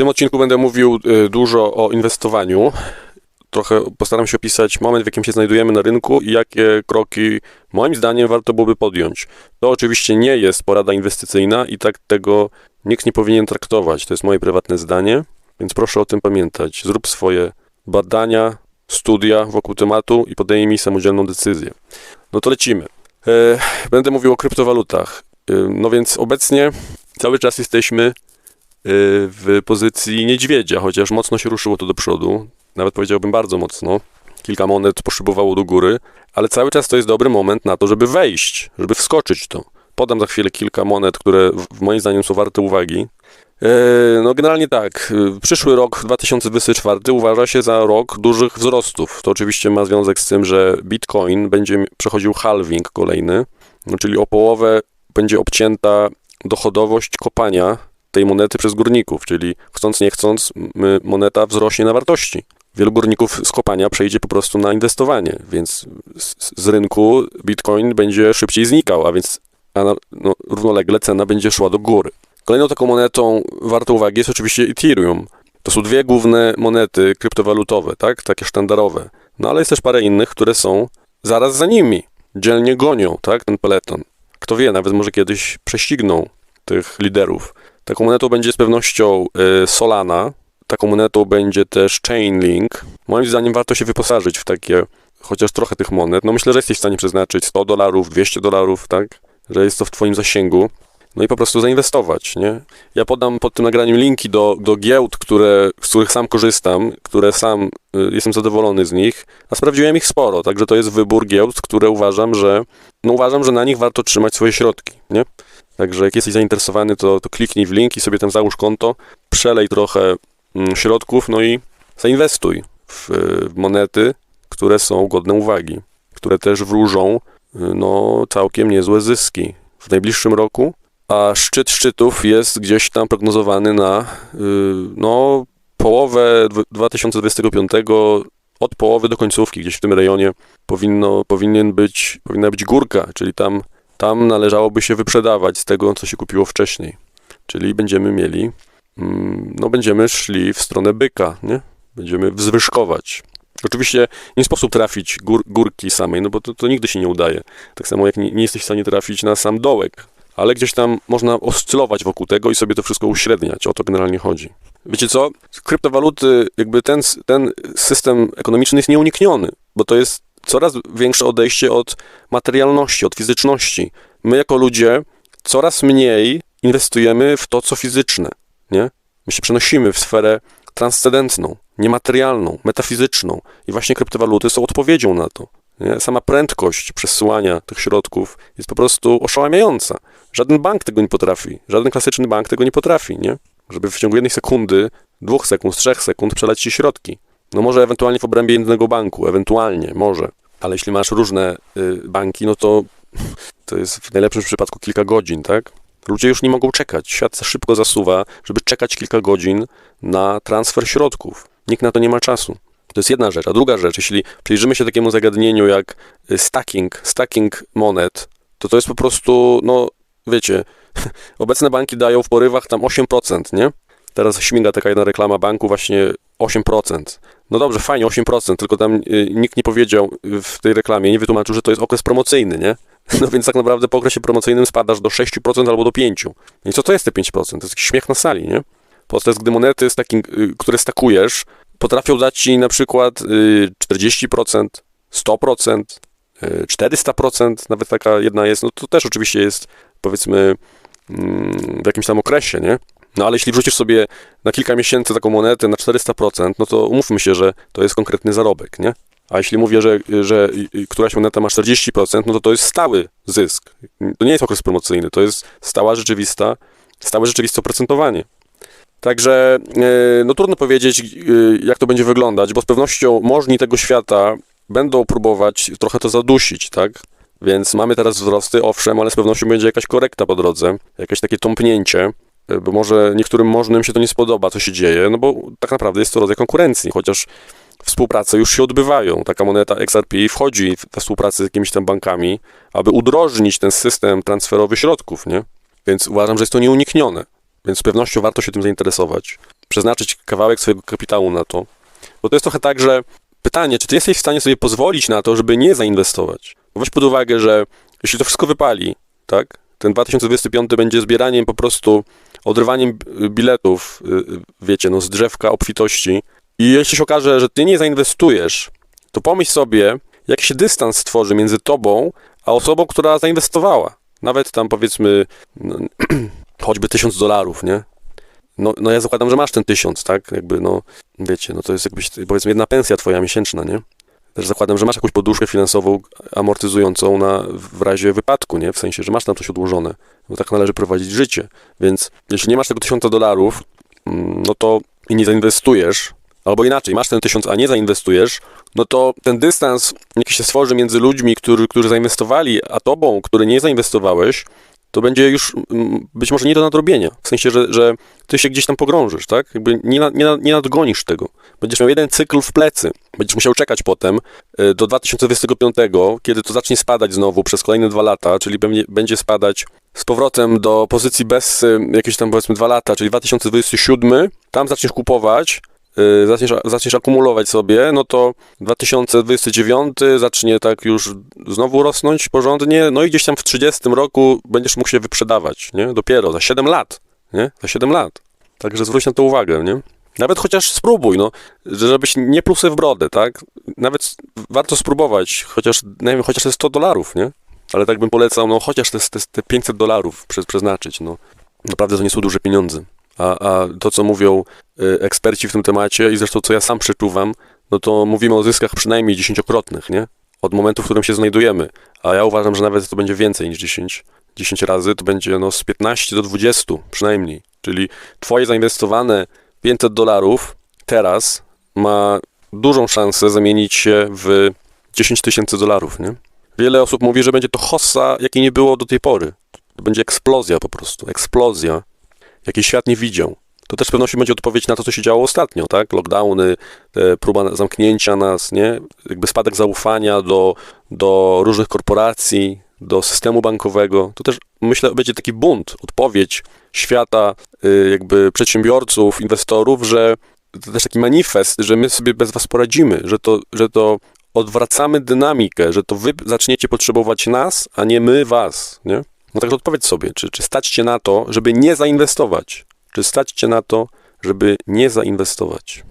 tym odcinku będę mówił y, dużo o inwestowaniu. Trochę postaram się opisać moment, w jakim się znajdujemy na rynku i jakie kroki, moim zdaniem, warto byłoby podjąć. To oczywiście nie jest porada inwestycyjna i tak tego nikt nie powinien traktować. To jest moje prywatne zdanie, więc proszę o tym pamiętać. Zrób swoje badania, studia wokół tematu i podejmij samodzielną decyzję. No to lecimy. E, Będę mówił o kryptowalutach. E, No więc obecnie cały czas jesteśmy w pozycji niedźwiedzia, chociaż mocno się ruszyło to do przodu. Nawet powiedziałbym bardzo mocno. Kilka monet poszybowało do góry, ale cały czas to jest dobry moment na to, żeby wejść, żeby wskoczyć to. Podam za chwilę kilka monet, które w- moim zdaniem są warte uwagi. E, No generalnie tak, e, przyszły rok 2024 uważa się za rok dużych wzrostów. To oczywiście ma związek z tym, że Bitcoin będzie przechodził halving kolejny, no czyli o połowę będzie obcięta dochodowość kopania tej monety przez górników, czyli chcąc nie chcąc moneta wzrośnie na wartości. Wielu górników z kopania przejdzie po prostu na inwestowanie, więc z, z rynku Bitcoin będzie szybciej znikał, a więc a na- no, równolegle cena będzie szła do góry. Kolejną taką monetą wartą uwagi jest oczywiście Ethereum. To są dwie główne monety kryptowalutowe, tak? Takie sztandarowe. No ale jest też parę innych, które są zaraz za nimi. Dzielnie gonią, tak? Ten peleton. Kto wie, nawet może kiedyś prześcigną tych liderów. Taką monetą będzie z pewnością y, Solana. Taką monetą będzie też Chainlink. Moim zdaniem warto się wyposażyć w takie, chociaż trochę tych monet. No myślę, że jesteś w stanie przeznaczyć 100 dolarów, 200 dolarów, tak? Że jest to w twoim zasięgu. No i po prostu zainwestować, nie? Ja podam pod tym nagraniem linki do, do giełd, które, z których sam korzystam, które sam y, jestem zadowolony z nich, a sprawdziłem ich sporo, także to jest wybór giełd, które uważam, że no uważam, że na nich warto trzymać swoje środki, nie? Także jak jesteś zainteresowany, to, to kliknij w link i sobie tam załóż konto, przelej trochę mm, środków, no i zainwestuj w, monety, które są godne uwagi, które też wróżą y, no, całkiem niezłe zyski w najbliższym roku, a szczyt szczytów jest gdzieś tam prognozowany na y, no, połowę dw- 2025, od połowy do końcówki, gdzieś w tym rejonie powinno, powinien być, powinna być górka, czyli tam, tam należałoby się wyprzedawać z tego, co się kupiło wcześniej. Czyli będziemy mieli, mm, no będziemy szli w stronę byka, nie? Będziemy wzwyżkować. Oczywiście nie sposób trafić gór, górki samej, no bo to, to nigdy się nie udaje. Tak samo jak nie, nie jesteś w stanie trafić na sam dołek, ale gdzieś tam można oscylować wokół tego i sobie to wszystko uśredniać. O to generalnie chodzi. Wiecie co? Kryptowaluty, jakby ten, ten system ekonomiczny jest nieunikniony, bo to jest coraz większe odejście od materialności, od fizyczności. My jako ludzie coraz mniej inwestujemy w to, co fizyczne, nie? My się przenosimy w sferę transcendentną, niematerialną, metafizyczną i właśnie kryptowaluty są odpowiedzią na to. Nie? Sama prędkość przesyłania tych środków jest po prostu oszałamiająca. Żaden bank tego nie potrafi, żaden klasyczny bank tego nie potrafi, nie? Żeby w ciągu jednej sekundy, dwóch sekund, trzech sekund przelać ci środki. No może ewentualnie w obrębie jednego banku, ewentualnie, może. Ale jeśli masz różne y, banki, no to to jest w najlepszym przypadku kilka godzin, tak? Ludzie już nie mogą czekać. Świat szybko zasuwa, żeby czekać kilka godzin na transfer środków. Nikt na to nie ma czasu. To jest jedna rzecz. A druga rzecz, jeśli przyjrzymy się takiemu zagadnieniu jak y, stacking, stacking monet, to to jest po prostu, no wiecie, obecne banki dają w porywach tam 8%, nie? Teraz śmiga taka jedna reklama banku właśnie 8%. No dobrze, fajnie, 8%, tylko tam y, nikt nie powiedział w tej reklamie, nie wytłumaczył, że to jest okres promocyjny, nie? No więc tak naprawdę po okresie promocyjnym spadasz do 6% albo do 5%. No i co to jest te 5%? To jest jakiś śmiech na sali, nie? Podczas gdy monety, stacking, y, które stakujesz, potrafią dać ci na przykład y, 40%, 100%, y, 400%, nawet taka jedna jest, no to też oczywiście jest powiedzmy mm, w jakimś tam okresie, nie? No ale jeśli wrzucisz sobie na kilka miesięcy taką monetę na 400%, no to umówmy się, że to jest konkretny zarobek, nie? A jeśli mówię, że, że któraś moneta ma 40%, no to to jest stały zysk. To nie jest okres promocyjny, to jest stała rzeczywista, stałe rzeczywiste oprocentowanie. Także e, no trudno powiedzieć, e, jak to będzie wyglądać, bo z pewnością możni tego świata będą próbować trochę to zadusić, tak? Więc mamy teraz wzrosty, owszem, ale z pewnością będzie jakaś korekta po drodze, jakieś takie tąpnięcie, bo może niektórym możnym się to nie spodoba, co się dzieje, no bo tak naprawdę jest to rodzaj konkurencji, chociaż współprace już się odbywają. Taka moneta XRP wchodzi w tę współpracę z jakimiś tam bankami, aby udrożnić ten system transferowy środków, nie? Więc uważam, że jest to nieuniknione. Więc z pewnością warto się tym zainteresować. przeznaczyć kawałek swojego kapitału na to. Bo to jest trochę tak, że pytanie, czy ty jesteś w stanie sobie pozwolić na to, żeby nie zainwestować? Weź pod uwagę, że jeśli to wszystko wypali, tak? Ten 2025 będzie zbieraniem po prostu, odrywaniem biletów, y, y, wiecie, no z drzewka obfitości. I jeśli się okaże, że ty nie zainwestujesz, to pomyśl sobie, jaki się dystans stworzy między tobą, a osobą, która zainwestowała. Nawet tam powiedzmy, no, choćby tysiąc dolarów, nie? No, no ja zakładam, że masz ten tysiąc, tak? Jakby, no, wiecie, no to jest jakbyś, powiedzmy, jedna pensja twoja miesięczna, nie? Zakładam, że masz jakąś poduszkę finansową amortyzującą na, w razie wypadku, nie? W sensie, że masz tam coś odłożone. Bo tak należy prowadzić życie. Więc jeśli nie masz tego tysiąca dolarów, mm, no to i nie zainwestujesz, albo inaczej, masz ten tysiąc, a nie zainwestujesz, no to ten dystans, jaki się stworzy między ludźmi, którzy, którzy zainwestowali, a tobą, który nie zainwestowałeś, to będzie już mm, być może nie do nadrobienia. W sensie, że, że ty się gdzieś tam pogrążysz, tak? Jakby nie, nie, nie nadgonisz tego. Będziesz miał jeden cykl w plecy. Będziesz musiał czekać potem y, do 2025, kiedy to zacznie spadać znowu przez kolejne dwa lata, czyli będzie spadać z powrotem do pozycji bez y, jakieś tam powiedzmy dwa lata, czyli 2027, tam zaczniesz kupować, zaczniesz, zaczniesz akumulować sobie, no to 2029 zacznie tak już znowu rosnąć porządnie, no i gdzieś tam w 30 roku będziesz mógł się wyprzedawać, nie? Dopiero za 7 lat, nie? Za 7 lat. Także zwróć na to uwagę, nie? Nawet chociaż spróbuj, no, żebyś nie plusy w brodę, tak? Nawet warto spróbować, chociaż, nie wiem, chociaż jest 100 dolarów, nie? Ale tak bym polecał, no chociaż te, te, te 500 dolarów prze, przeznaczyć, no. Naprawdę to nie są duże pieniądze. A, a to, co mówią y, eksperci w tym temacie i zresztą co ja sam przeczuwam, no to mówimy o zyskach przynajmniej dziesięciokrotnych, nie? Od momentu, w którym się znajdujemy. A ja uważam, że nawet to będzie więcej niż 10, 10 razy, to będzie no z 15 do 20 przynajmniej. Czyli twoje zainwestowane 500 dolarów teraz ma dużą szansę zamienić się w 10 tysięcy dolarów, nie? Wiele osób mówi, że będzie to hossa, jakiej nie było do tej pory. To będzie eksplozja po prostu, eksplozja, jakiej świat nie widział. To też z pewnością będzie odpowiedź na to, co się działo ostatnio, tak? Lockdowny, te próba zamknięcia nas, nie? Jakby spadek zaufania do, do różnych korporacji, do systemu bankowego. To też, myślę, będzie taki bunt, odpowiedź świata, y, jakby przedsiębiorców, inwestorów, że to też taki manifest, że my sobie bez was poradzimy, że to, że to odwracamy dynamikę, że to wy zaczniecie potrzebować nas, a nie my was, nie? No także odpowiedz sobie, czy, czy stać cię na to, żeby nie zainwestować? Czy stać cię na to, żeby nie zainwestować?